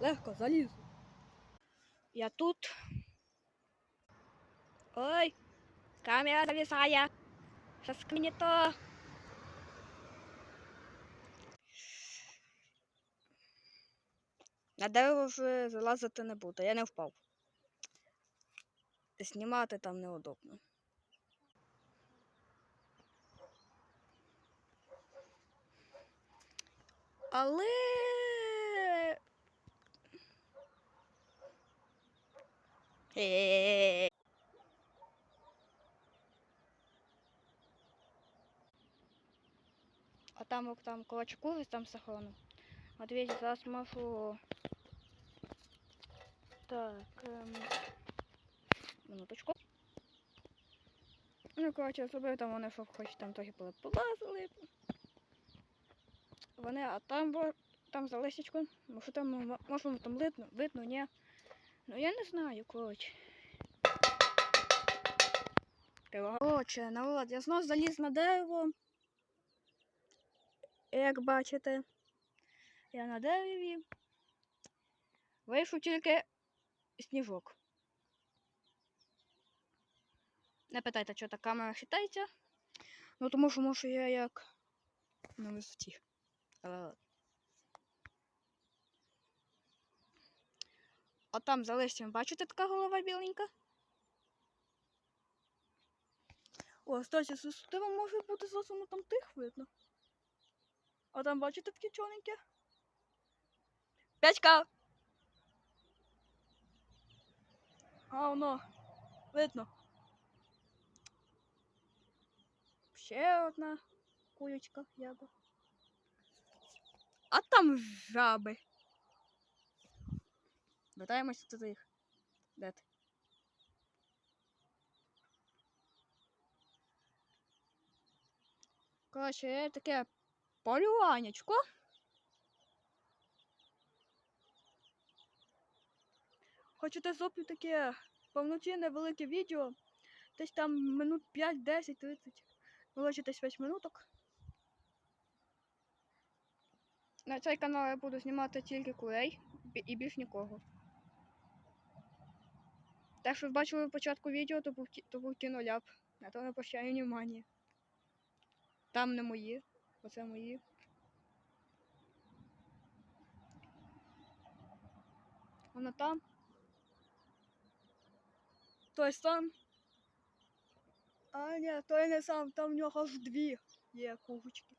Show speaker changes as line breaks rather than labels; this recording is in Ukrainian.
Легко залізу. Я тут. Ой, камера зависає. Щас мені то. На дерево вже залазити не буду, я не впав. Знімати там неудобно. Але. А там, там кулачку, там сахарону. От видите, зараз. Так. Ем... Минуточку. Ну, коротше, зробив там вони, що хоч там трохи полазили. Вони, а там бо там за лисичком. Може там може там видно, видно, ні. Ну я не знаю, коротше. Коротше, народ, я знов заліз на дерево. Як бачите, я на дереві. Вийшов тільки сніжок. Не питайте, що та камера хитається. Ну тому що може я як на висоті. Але... А там за листям, бачите, така голова біленька? О, кстати, з може бути зовсім там тих видно. А там бачите таке чорненьке? П'ятька! А, воно. Видно. Ще одна кулечка яба. А там жаби. Вертаємося до їх. Де ти? Коротше, таке полюванечко. Хочете зроблю таке повноцінне велике відео. Десь там минут 5, 10, 30. Коротше, десь 5 минуток. На цей канал я буду знімати тільки курей і більш нікого. Те, що ви бачили в початку відео, то був, то був кіноляп. На то не прощаю внимання. Там не мої, оце мої. Воно там. Той сам. А, ні, той не сам, там в нього аж дві є курочки.